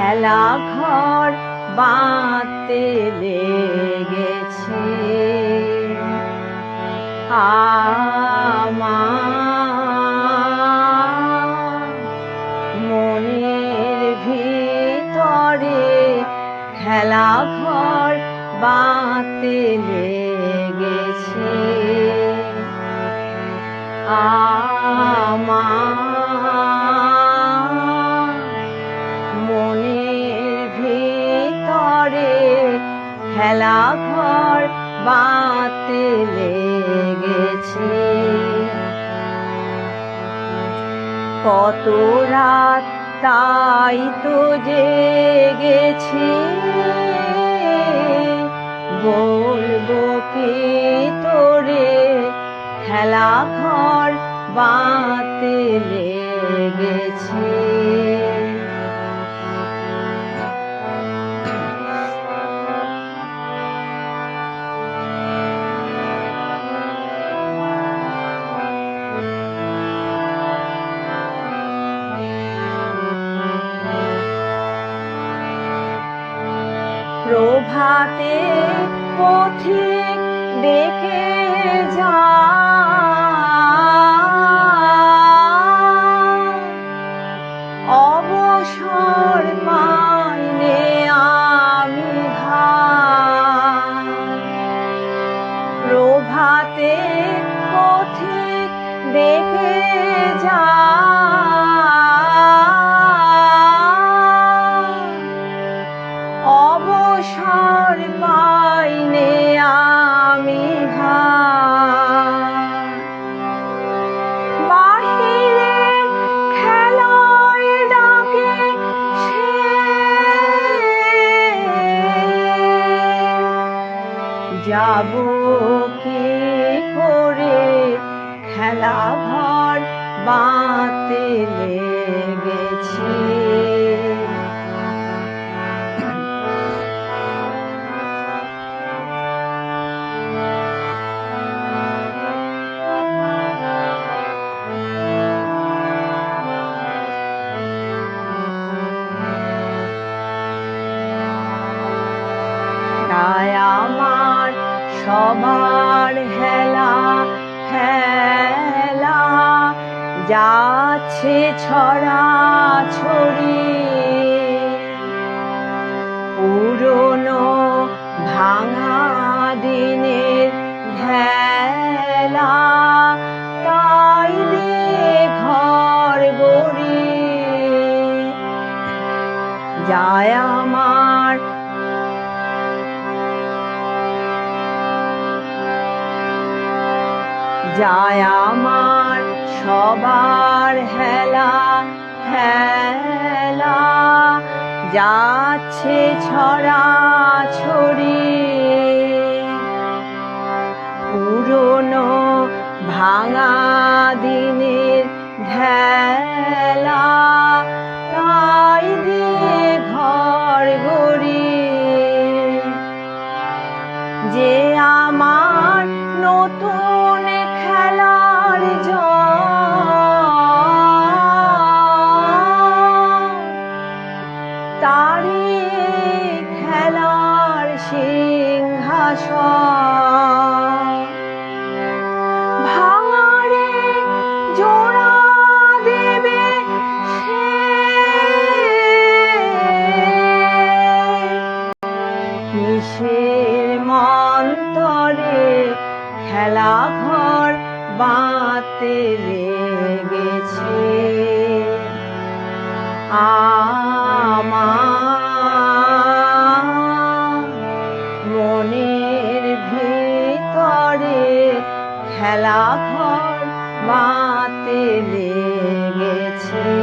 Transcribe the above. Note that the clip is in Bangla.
খেলা ঘর বাঁধতে লেগেছে। মনের ভিতরে খেলা ঘর বাঁধতে লেগেছে। আমার ঘর বাঁধতে লেগেছে। কত রাত তাই তো জেগেছি। বলব কি তোরে, খেলা ঘর বাঁধতে লেগেছে। প্রভাতে পথিক ডেকে যা। অবসর পাইনে আমি প্রভাতে পথিক ডেকে যা। যাব কি করে? খেলা ঘর বাঁধতে লেগেছে সবার হেলা হেলা। যাচ্ছে ছড়া ছড়ি যায় আমার সবার হেলা হেলা। যাচ্ছে ছড়া ছড়ি তারি খেলার সিংহাসন। ভাঙারে জোড়া দেবে খেলা ঘর মনের ভিতরে খেলা ঘর মাতে লেগেছে।